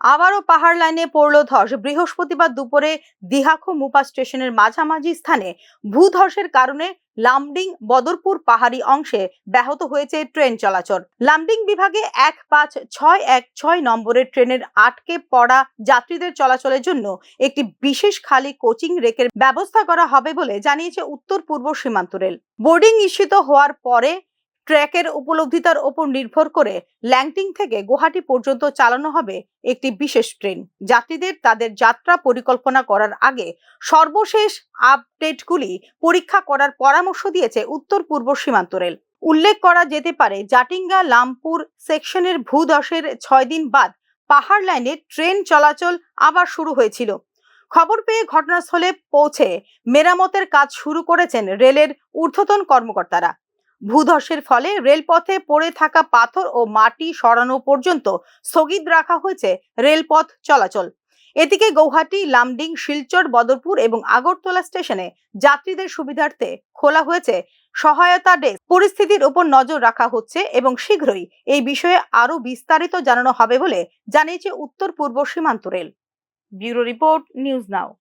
আবারও পাহাড় লাইনে পড়ল ধস। বৃহস্পতিবার দুপুরে দিহাখু মুপা স্টেশনের মাঝামাঝি স্থানে ভূধসের কারণে লামডিং বদরপুর পাহাড়ি অংশে ব্যাহত হয়েছে ট্রেন চলাচল। লামডিং বিভাগে এক পাঁচ ছয় এক ছয় নম্বরের ট্রেনের আটকে পড়া যাত্রীদের চলাচলের জন্য একটি বিশেষ খালি কোচিং রেকের ব্যবস্থা করা হবে বলে জানিয়েছে উত্তর পূর্ব সীমান্ত রেল। বোর্ডিং নিশ্চিত হওয়ার পরে ট্র্যাকের উপলব্ধিতার ওপর নির্ভর করে ল্যাংটিং থেকে গুয়াহাটি পর্যন্ত চালানো হবে একটি বিশেষ ট্রেন। যাত্রীদের তাদের যাত্রা পরিকল্পনা করার আগে সর্বশেষ আপডেটগুলি পরীক্ষা করার পরামর্শ দিয়েছে উত্তর পূর্ব সীমান্ত রেল। উল্লেখ করা যেতে পারে, জাটিঙ্গা লামপুর সেকশনের ভূধসের ছয় দিন বাদ পাহাড় লাইনে ট্রেন চলাচল আবার শুরু হয়েছিল। খবর পেয়ে ঘটনাস্থলে পৌঁছে মেরামতের কাজ শুরু করেছেন রেলের ঊর্ধ্বতন কর্মকর্তারা। ভূধসের ফলে রেলপথে পড়ে থাকা পাথর ও মাটি সরানো পর্যন্ত স্থগিত রাখা হয়েছে রেলপথ চলাচল। এদিকে গৌহাটি, লামডিং, শিলচর, বদরপুর এবং আগরতলা স্টেশনে যাত্রীদের সুবিধার্থে খোলা হয়েছে সহায়তা ডেস্ক। পরিস্থিতির উপর নজর রাখা হচ্ছে এবং শীঘ্রই এই বিষয়ে আরও বিস্তারিত জানানো হবে বলে জানিয়েছে উত্তর পূর্ব সীমান্ত rail. Bureau report, news now.